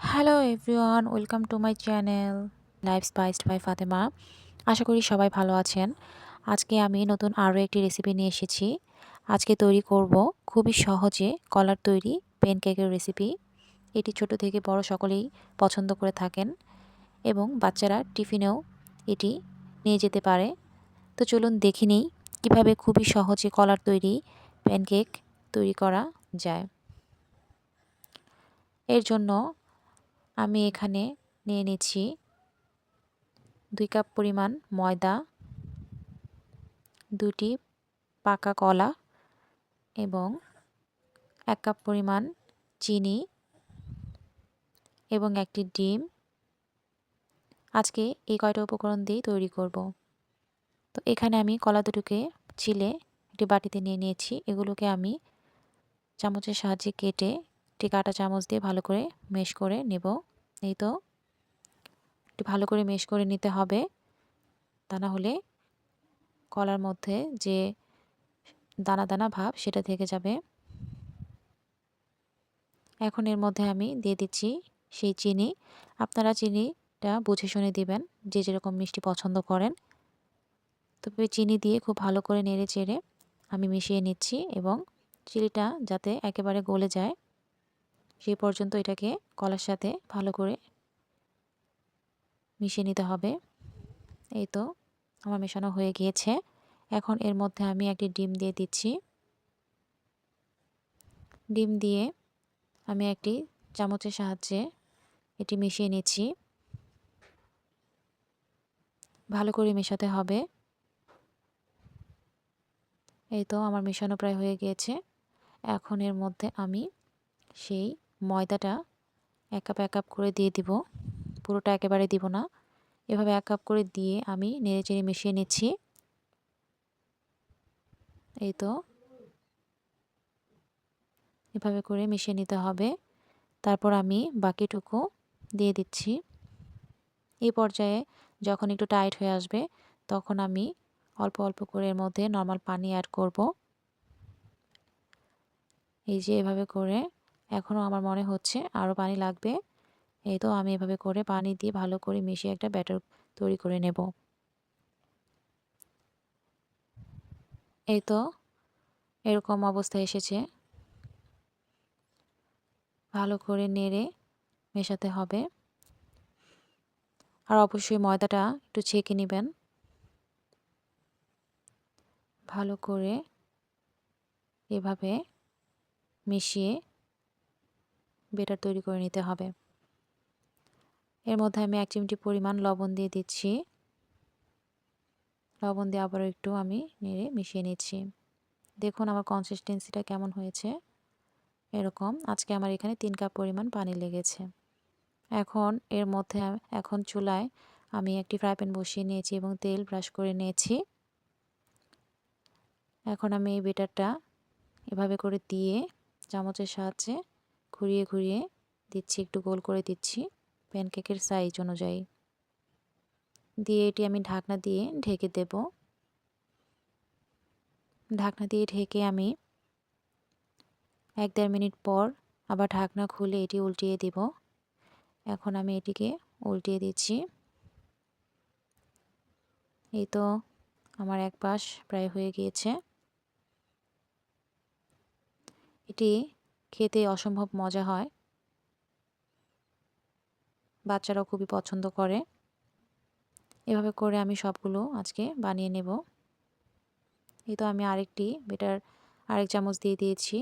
Hello everyone welcome to my channel life spiced by Fatema আশা করি সবাই ভালো আছেন। আজকে আমি নতুন আরও একটি রেসিপি নিয়ে এসেছি। আজকে তৈরি করব খুবই সহজে কলার তৈরি প্যানকেকের রেসিপি এটি ছোট থেকে বড় সকলেই পছন্দ করে থাকেন এবং বাচ্চারা টিফিনেও এটি নিয়ে যেতে পারে। তো চলুন দেখে নিই কীভাবে খুবই সহজে কলার তৈরি প্যানকেক তৈরি করা যায়। এর জন্য আমি এখানে নিয়ে নিচ্ছি দুই কাপ পরিমাণ ময়দা, দুটি পাকা কলা এবং এক কাপ পরিমাণ চিনি এবং একটি ডিম। আজকে এই কয়টা উপকরণ দিয়ে তৈরি করব? তো এখানে আমি কলা দুটোকে ছিলে একটি বাটিতে নিয়ে নিয়েছি। এগুলোকে আমি চামচের সাহায্যে কেটে একটি কাটা চামচ দিয়ে ভালো করে মেশ করে নেব। এই তো। একটু ভালো করে মেশ করে নিতে হবে। তা না হলে কলার মধ্যে যে দানা দানা ভাব সেটা থেকে যাবে। এখন এর মধ্যে আমি দিয়ে দিচ্ছি সেই চিনি। আপনারা চিনিটা বুঝে শুনে দিবেন যে যেরকম মিষ্টি পছন্দ করেন। তবে চিনি দিয়ে খুব ভালো করে নেড়ে চেড়ে আমি মিশিয়ে নিচ্ছি এবং চিনিটা যাতে একেবারে গলে যায়। সেই পর্যন্ত এটাকে কলার সাথে ভালো করে মিশিয়ে নিতে হবে। এই তো আমার মেশানো হয়ে গিয়েছে। এখন এর মধ্যে আমি একটি ডিম দিয়ে দিচ্ছি। ডিম দিয়ে আমি একটি চামচের সাহায্যে এটি মিশিয়ে নিচ্ছি। ভালো করে মেশাতে হবে। এই তো আমার মেশানো প্রায় হয়ে গিয়েছে। এখন এর মধ্যে আমি সেই ময়দাটা এক কাপ এক কাপ করে দিয়ে দিব। পুরোটা একেবারে দিব না। এভাবে এক কাপ করে দিয়ে আমি নেড়ে চেড়ে মিশিয়ে নিচ্ছি। এই তো। এভাবে করে মিশিয়ে নিতে হবে। তারপর আমি বাকিটুকু দিয়ে দিচ্ছি। এই পর্যায়ে যখন একটু টাইট হয়ে আসবে, তখন আমি অল্প অল্প করে এর মধ্যে নর্মাল পানি অ্যাড করব। এই যে এভাবে করে এখনও আমার মনে হচ্ছে আরও পানি লাগবে। এই তো আমি এভাবে করে পানি দিয়ে ভালো করে মিশিয়ে একটা ব্যাটার তৈরি করে নেব। এই তো এরকম অবস্থা এসেছে। ভালো করে নেড়ে মেশাতে হবে। আর অবশ্যই ময়দাটা একটু ছেঁকে নেবেন। ভালো করে এভাবে মিশিয়ে বেটার তৈরি করে নিতে হবে। এর মধ্যে আমি এক চিমটি পরিমাণ লবণ দিয়ে দিচ্ছি। লবণ দিয়ে আবারও একটু আমি নেড়ে মিশিয়ে নিচ্ছি। দেখুন আমার কনসিস্টেন্সিটা কেমন হয়েছে। এরকম। আজকে আমার এখানে তিন কাপ পরিমাণ পানি লেগেছে। এখন এর মধ্যে এখন চুলায় আমি একটি ফ্রাই প্যান বসিয়ে নিয়েছি এবং তেল ব্রাশ করে নিয়েছি। এখন আমি এই বেটারটা এভাবে করে দিয়ে চামচের সাহায্যে ঘুরিয়ে ঘুরিয়ে দিচ্ছি, একটু গোল করে দিচ্ছি প্যানকেকের সাইজ অনুযায়ী। দিয়ে এটি আমি ঢাকনা দিয়ে ঢেকে দেব। ঢাকনা দিয়ে ঢেকে আমি এক দেড় মিনিট পর আবার ঢাকনা খুলে এটি উল্টিয়ে দিব। এখন আমি এটিকে উল্টিয়ে দিচ্ছি। এই তো আমার এক পাশ প্রায় হয়ে গিয়েছে। এটি খেতে অসম্ভব মজা হয়। বাচ্চারাও খুবই পছন্দ করে। এভাবে করে আমি সবগুলো আজকে বানিয়ে নেব। এই তো আমি আরেকটি বেটার আরেক চামচ দিয়ে দিয়েছি।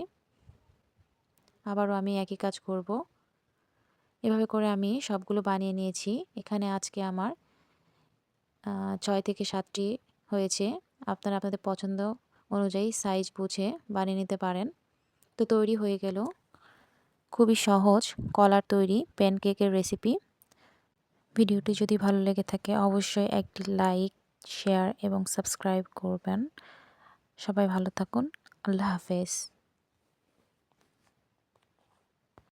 আবারও আমি একই কাজ করব। এভাবে করে আমি সবগুলো বানিয়ে নিয়েছি। এখানে আজকে আমার ছয় থেকে সাতটি হয়েছে। আপনারা আপনাদের পছন্দ অনুযায়ী সাইজ বুঝে বানিয়ে নিতে পারেন। তো তৈরি হয়ে গেল। খুবই সহজ কলার তৈরি প্যানকেকের রেসিপি ভিডিওটি যদি ভালো লেগে থাকে, অবশ্যই একটি লাইক শেয়ার এবং সাবস্ক্রাইব করবেন। সবাই ভালো থাকুন। আল্লাহ হাফেজ।